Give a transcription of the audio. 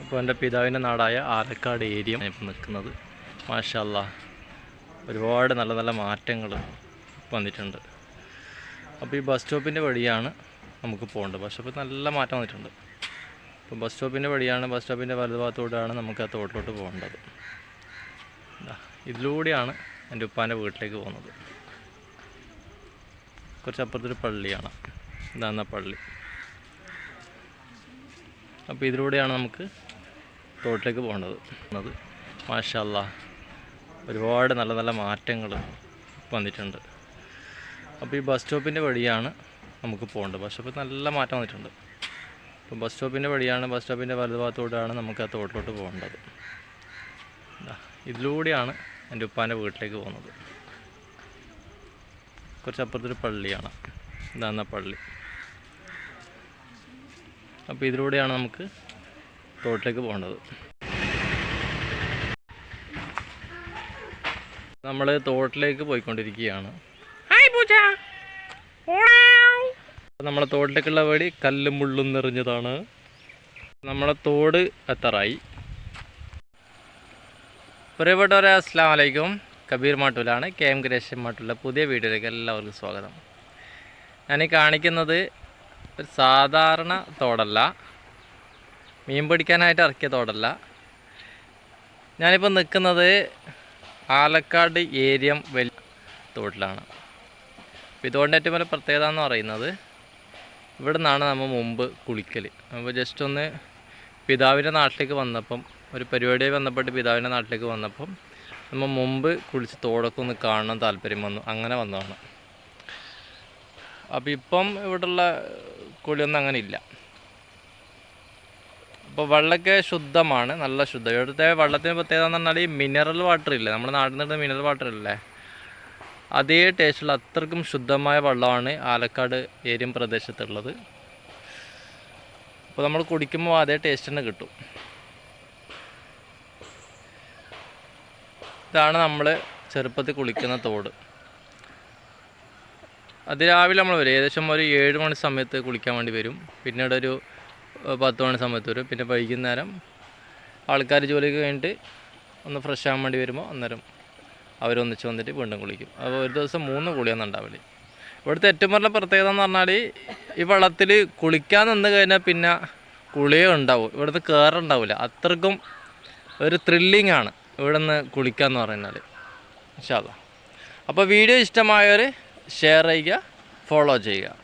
അപ്പോൾ എന്റെ പിതാവിന്റെ നാടായ ആലക്കാട് ഏരിയ ഇപ്പോൾ നിൽക്കുന്നത്. മാഷല്ല ഒരുപാട് നല്ല നല്ല മാറ്റങ്ങൾ വന്നിട്ടുണ്ട്. അപ്പോൾ ഈ ബസ് സ്റ്റോപ്പിന്റെ വഴിയാണ് നമുക്ക് പോകേണ്ടത്. ബസ് സ്റ്റോപ്പിൽ നല്ല മാറ്റം വന്നിട്ടുണ്ട്. അപ്പോൾ ബസ് സ്റ്റോപ്പിന്റെ വഴിയാണ് ബസ് സ്റ്റോപ്പിന്റെ വലതുഭാഗത്തോടാണ് നമുക്ക് ആ തോട്ടിലോട്ട് പോകേണ്ടത്. ഇതിലൂടെയാണ് എന്റെ ഉപ്പാന്റെ വീട്ടിലേക്ക് പോകുന്നത്. കുറച്ചപ്പുറത്തൊരു പള്ളിയാണ്. ഇതാണ് പള്ളി. അപ്പോൾ ഇതിലൂടെയാണ് നമുക്ക് തോട്ടിലേക്ക് പോകേണ്ടത്. അത് മാഷല്ല ഒരുപാട് നല്ല നല്ല മാറ്റങ്ങൾ വന്നിട്ടുണ്ട്. അപ്പോൾ ഈ ബസ് സ്റ്റോപ്പിന്റെ വഴിയാണ് നമുക്ക് പോകേണ്ടത്. ബസ് സ്റ്റോപ്പിൽ നല്ല മാറ്റം വന്നിട്ടുണ്ട്. അപ്പോൾ ബസ് സ്റ്റോപ്പിന്റെ വഴിയാണ് ബസ് സ്റ്റോപ്പിന്റെ വലതുഭാഗത്തോടാണ് നമുക്ക് ആ തോട്ടിലോട്ട് പോകേണ്ടത്. ഇതിലൂടെയാണ് എന്റെ ഉപ്പാന്റെ വീട്ടിലേക്ക് പോകുന്നത്. കുറച്ചപ്പുറത്തൊരു പള്ളിയാണ്. ഇതാണ് പള്ളി. അപ്പോൾ ഇതിലൂടെയാണ് നമുക്ക് തോട്ടിലേക്ക് പോകേണ്ടത്. നമ്മൾ തോട്ടിലേക്ക് പോയിക്കൊണ്ടിരിക്കുകയാണ്. നമ്മളെ തോട്ടിലേക്കുള്ള വഴി കല്ലും മുള്ളും നിറഞ്ഞതാണ്. നമ്മളെ തോട് എത്തറായി. പ്രിയപ്പെട്ടവരെ അസ്സാം വലൈക്കും കബീർ മാട്ടൂലാണ് കെ എം ഗ്രേഷൻ മാട്ടൂല പുതിയ വീഡിയോയിലേക്ക് എല്ലാവർക്കും സ്വാഗതം. ഞാൻ ഈ കാണിക്കുന്നത് ഒരു സാധാരണ തോടല്ല. മീൻ പിടിക്കാനായിട്ട് ഇറക്കിയ തോടല്ല. ഞാനിപ്പോൾ നിൽക്കുന്നത് ആലക്കാട് ഏരിയം വലിയ തോട്ടിലാണ്. അപ്പോൾ ഇതുകൊണ്ട് ഏറ്റവും വലിയ പ്രത്യേകത എന്ന് പറയുന്നത് ഇവിടെ നിന്നാണ് നമ്മൾ മുമ്പ് കുളിക്കൽ അപ്പോൾ ജസ്റ്റ് ഒന്ന് പിതാവിന്റെ നാട്ടിലേക്ക് വന്നപ്പം ഒരു പരിപാടിയായി ബന്ധപ്പെട്ട് പിതാവിന്റെ നാട്ടിലേക്ക് വന്നപ്പം നമ്മൾ മുമ്പ് കുളിച്ച് തോടൊക്കെ ഒന്ന് കാണണം താല്പര്യം വന്നു. അങ്ങനെ വന്നതാണ്. അപ്പോൾ ഇപ്പം ഇവിടെയുള്ള കുളിയൊന്നും അങ്ങനെ ഇല്ല. അപ്പോൾ വെള്ളമൊക്കെ ശുദ്ധമാണ് നല്ല ശുദ്ധം. ഇവിടുത്തെ വെള്ളത്തിന് പ്രത്യേകത എന്ന് പറഞ്ഞാൽ ഈ മിനറൽ വാട്ടർ ഇല്ലേ നമ്മുടെ നാട്ടിൽ നിന്ന് മിനറൽ വാട്ടർ ഇല്ലേ അതേ ടേസ്റ്റുള്ള അത്രക്കും ശുദ്ധമായ വെള്ളമാണ് ആലക്കാട് ഏരിയം പ്രദേശത്തുള്ളത്. അപ്പോൾ നമ്മൾ കുടിക്കുമ്പോൾ അതേ ടേസ്റ്റ് തന്നെ കിട്ടും. ഇതാണ് നമ്മൾ ചെറുപ്പത്തിൽ കുളിക്കുന്ന തോട്. അതിരാവിലെ നമ്മൾ വരും. ഏകദേശം ഒരു ഏഴ് മണി സമയത്ത് കുളിക്കാൻ വേണ്ടി വരും. പിന്നീട് ഒരു പത്ത് മണി സമയത്ത് വരും. പിന്നെ വൈകുന്നേരം ആൾക്കാർ ജോലിക്ക് കഴിഞ്ഞിട്ട് ഒന്ന് ഫ്രഷ് ആകാൻ വേണ്ടി വരുമ്പോൾ അന്നേരം അവരൊന്നിച്ച് വന്നിട്ട് വീണ്ടും കുളിക്കും. അപ്പോൾ ഒരു ദിവസം മൂന്ന് ഉണ്ടാവില്ല ഇവിടുത്തെ ഏറ്റവും വലിയ പ്രത്യേകത എന്ന് പറഞ്ഞാൽ ഈ വെള്ളത്തിൽ കുളിക്കാൻ നിന്ന് കഴിഞ്ഞാൽ പിന്നെ കുളിയേ ഉണ്ടാവും. ഇവിടുത്തെ കയറുണ്ടാവില്ല അത്രക്കും ഒരു ത്രില്ലിംഗ് ആണ് ഇവിടെ നിന്ന് കുളിക്കുക എന്ന് പറഞ്ഞാൽ ഇൻഷാല്ല അപ്പോൾ വീഡിയോ ഇഷ്ടമായവർ ഷെയർ ചെയ്യുക ഫോളോ ചെയ്യുക.